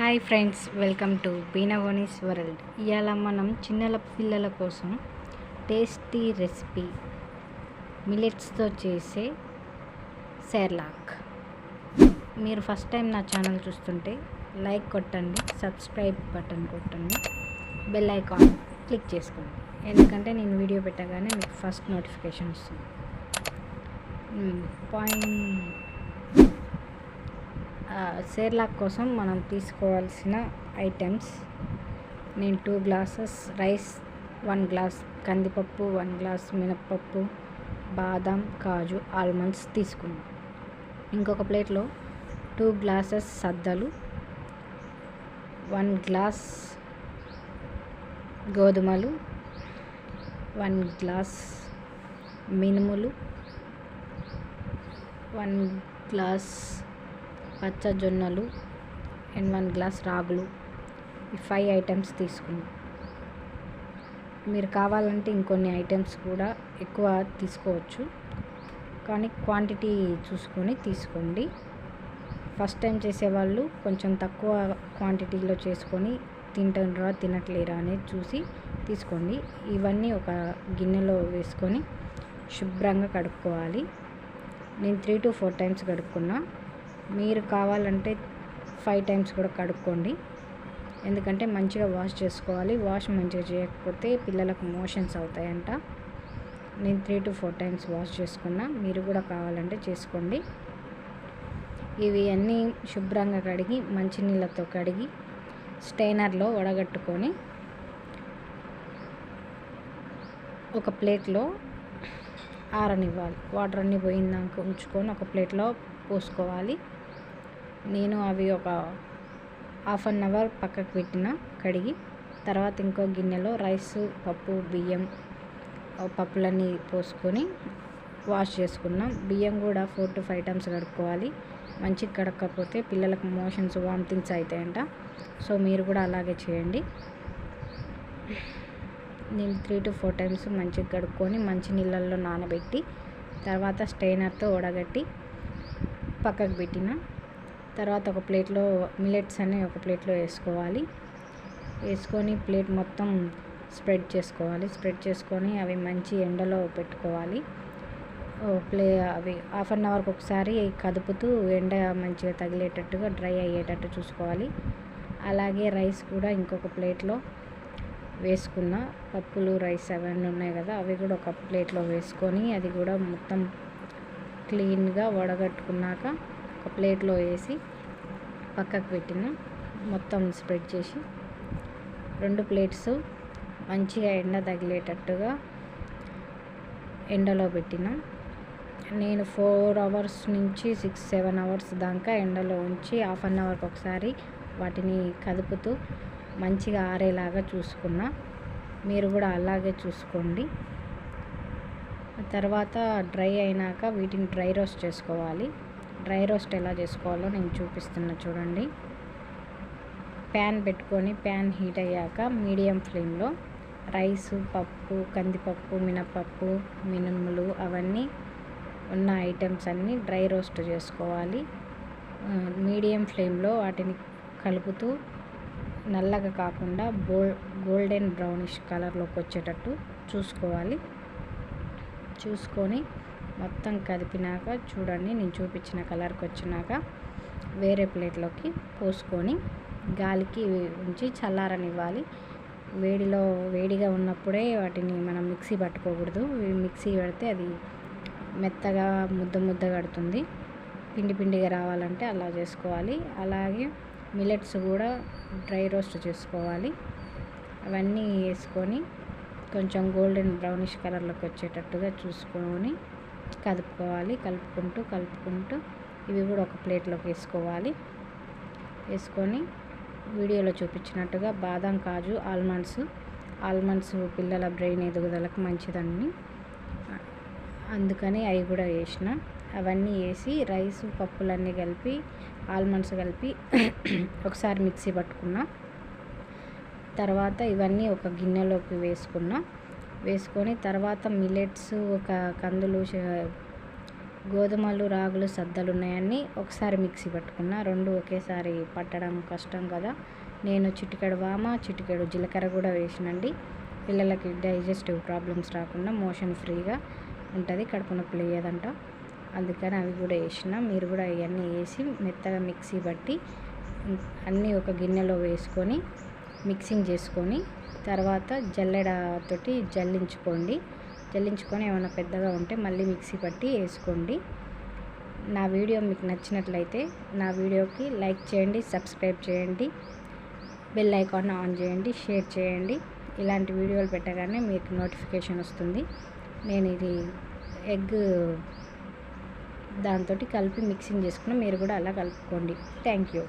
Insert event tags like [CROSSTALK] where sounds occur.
Hi friends welcome to Beenagoni's world. ఇవాళ మనం చిన్నల పిల్లల కోసం టేస్టీ రెసిపీ మిలెట్స్తో చేసే సెర్లాక్. మీరు ఫస్ట్ టైం నా ఛానల్ చూస్తుంటే లైక్ కొట్టండి సబ్స్క్రైబ్ బటన్ కొట్టండి బెల్ ఐకాన్ క్లిక్ చేసుకోండి. ఎందుకంటే నేను వీడియో పెట్టగానే మీకు ఫస్ట్ నోటిఫికేషన్ వస్తుంది. పాయింట్ సేర్లాక్ కోసం మనం తీసుకోవాల్సిన ఐటమ్స్. నేను two glasses rice one glass కందిపప్పు వన్ గ్లాస్ మినప్పప్పు బాదం కాజు ఆల్మండ్స్ తీసుకున్నాను ఇంకొక ప్లేట్లో టూ గ్లాసెస్ సద్దలు వన్ గ్లాస్ గోధుమలు వన్ గ్లాస్ మినుములు వన్ గ్లాస్ పచ్చ జొన్నలు అండ్ వన్ గ్లాస్ రాగులు ఈ ఫైవ్ ఐటమ్స్ తీసుకున్నాం. మీరు కావాలంటే ఇంకొన్ని ఐటమ్స్ కూడా ఎక్కువ తీసుకోవచ్చు. కానీ క్వాంటిటీ చూసుకొని తీసుకోండి. ఫస్ట్ టైం చేసేవాళ్ళు కొంచెం తక్కువ క్వాంటిటీలో చేసుకొని తింటారా తినట్లేరా అనేది చూసి తీసుకోండి. ఇవన్నీ ఒక గిన్నెలో వేసుకొని శుభ్రంగా కడుక్కోవాలి. నేను త్రీ టు ఫోర్ టైమ్స్ కడుక్కున్నా. మీరు కావాలంటే ఫైవ్ టైమ్స్ కూడా కడుక్కోండి. ఎందుకంటే మంచిగా వాష్ చేసుకోవాలి. వాష్ మంచిగా చేయకపోతే పిల్లలకు మోషన్స్ అవుతాయంట. నేను three to four times wash చేసుకున్నా. మీరు కూడా కావాలంటే చేసుకోండి. ఇవి అన్నీ శుభ్రంగా కడిగి మంచినీళ్ళతో కడిగి స్టైనర్లో వడగట్టుకొని ఒక ప్లేట్లో ఆరనివ్వాలి. వాటర్ అన్నీ పోయిందాక ఉంచుకొని ఒక ప్లేట్లో పోసుకోవాలి. నేను అవి ఒక హాఫ్ అన్ అవర్ పక్కకు పెట్టిన కడిగి తర్వాత ఇంకో గిన్నెలో రైస్ పప్పు బియ్యం పప్పులన్నీ పోసుకొని వాష్ చేసుకున్నాం. బియ్యం కూడా ఫోర్ టు ఫైవ్ టైమ్స్ కడుక్కోవాలి. మంచిగా కడక్కపోతే పిల్లలకు మోషన్స్ వామిటింగ్స్ అవుతాయంట సో మీరు కూడా అలాగే చేయండి. నేను త్రీ టు ఫోర్ టైమ్స్ మంచిగా కడుక్కొని మంచి నీళ్ళల్లో నానబెట్టి తర్వాత స్టైనర్తో వడగట్టి పక్కకు పెట్టిన తర్వాత ఒక ప్లేట్లో మిలెట్స్ అనే ఒక ప్లేట్లో వేసుకోవాలి. వేసుకొని ప్లేట్ మొత్తం స్ప్రెడ్ చేసుకోవాలి. స్ప్రెడ్ చేసుకొని అవి మంచి ఎండలో పెట్టుకోవాలి. ప్లే అవి హాఫ్ అన్ అవర్కి ఒకసారి కదుపుతూ ఎండ మంచిగా తగిలేటట్టుగా డ్రై అయ్యేటట్టు చూసుకోవాలి. అలాగే రైస్ కూడా ఇంకొక ప్లేట్లో వేసుకున్న. పప్పులు రైస్ అవన్నీ ఉన్నాయి కదా అవి కూడా ఒక ప్లేట్లో వేసుకొని అది కూడా మొత్తం క్లీన్గా వడగట్టుకున్నాక ఒక ప్లేట్లో వేసి పక్కకు పెట్టిన మొత్తం స్ప్రెడ్ చేసి రెండు ప్లేట్స్ మంచిగా ఎండ తగిలేటట్టుగా ఎండలో పెట్టిన. నేను ఫోర్ అవర్స్ నుంచి సిక్స్ సెవెన్ అవర్స్ దాకా ఎండలో ఉంచి హాఫ్ అన్ అవర్కి ఒకసారి వాటిని కదుపుతూ మంచిగా ఆరేలాగా చూసుకున్నా. మీరు కూడా అలాగే చూసుకోండి. తర్వాత డ్రై అయినాక వీటిని డ్రై రోస్ట్ చేసుకోవాలి. డ్రై రోస్ట్ ఎలా చేసుకోవాలో నేను చూపిస్తున్నా చూడండి. ప్యాన్ పెట్టుకొని ప్యాన్ హీట్ అయ్యాక మీడియం ఫ్లేమ్లో రైసు పప్పు కందిపప్పు మినపప్పు మినుములు అవన్నీ ఉన్న ఐటమ్స్ అన్నీ డ్రై రోస్ట్ చేసుకోవాలి. మీడియం ఫ్లేమ్లో వాటిని కలుపుతూ నల్లగా కాకుండా బోల్ గోల్డెన్ బ్రౌనిష్ కలర్లోకి వచ్చేటట్టు చూసుకోవాలి. చూసుకొని మొత్తం కదిపినాక చూడండి నేను చూపించిన కలర్కి వచ్చినాక వేరే ప్లేట్లోకి పోసుకొని గాలికి ఉంచి చల్లారనివ్వాలి. వేడిలో వేడిగా ఉన్నప్పుడే వాటిని మనం మిక్సీ పట్టుకోకూడదు. మిక్సీ పెడితే అది మెత్తగా ముద్ద ముద్ద కడుతుంది. పిండి పిండిగా రావాలంటే అలా చేసుకోవాలి. అలాగే మిలెట్స్ కూడా డ్రై రోస్ట్ చేసుకోవాలి. అవన్నీ వేసుకొని కొంచెం గోల్డెన్ బ్రౌనిష్ కలర్లోకి వచ్చేటట్టుగా చూసుకొని కలుపుకోవాలి. కలుపుకుంటూ కలుపుకుంటూ ఇవి కూడా ఒక ప్లేట్లోకి వేసుకోవాలి. వేసుకొని వీడియోలో చూపించినట్టుగా బాదం కాజు ఆల్మండ్స్ ఆల్మండ్స్ పిల్లల బ్రెయిన్ ఎదుగుదలకు మంచిదండి అందుకని అవి కూడా వేసిన. అవన్నీ వేసి రైస్ పప్పులన్నీ కలిపి ఆల్మండ్స్ కలిపి [COUGHS] ఒకసారి మిక్సీ పట్టుకున్నా. తర్వాత ఇవన్నీ ఒక గిన్నెలోకి వేసుకున్నా. వేసుకొని తర్వాత మిలెట్స్ ఒక కందులు గోధుమలు రాగులు సద్దలు ఉన్నాయని ఒకసారి మిక్సీ పట్టుకున్నా రెండు ఒకేసారి పట్టడం కష్టం కదా. నేను చిటికెడు వామ చిటికెడు జీలకర్ర కూడా వేసినండి. పిల్లలకి డైజెస్టివ్ ప్రాబ్లమ్స్ రాకుండా మోషన్ ఫ్రీగా ఉంటుంది కడుపు నొప్పి లేదంట అందుకని అవి కూడా వేసిన మీరు కూడా ఇవన్నీ వేసి మెత్తగా మిక్సీ పట్టి అన్నీ ఒక గిన్నెలో వేసుకొని మిక్సింగ్ చేసుకొని తర్వాత జల్లెడతోటి జల్లించుకోండి. జల్లించుకొని ఏమైనా పెద్దగా ఉంటే మళ్ళీ మిక్సీ పట్టి వేసుకోండి. నా వీడియో మీకు నచ్చినట్లయితే నా వీడియోకి లైక్ చేయండి సబ్స్క్రైబ్ చేయండి బెల్ ఐకాన్ ఆన్ చేయండి షేర్ చేయండి. ఇలాంటి వీడియోలు పెట్టగానే మీకు నోటిఫికేషన్ వస్తుంది. నేను ఇది ఎగ్ దాంతో కలిపి మిక్సింగ్ చేసుకున్న మీరు కూడా అలా కలుపుకోండి. Thank you.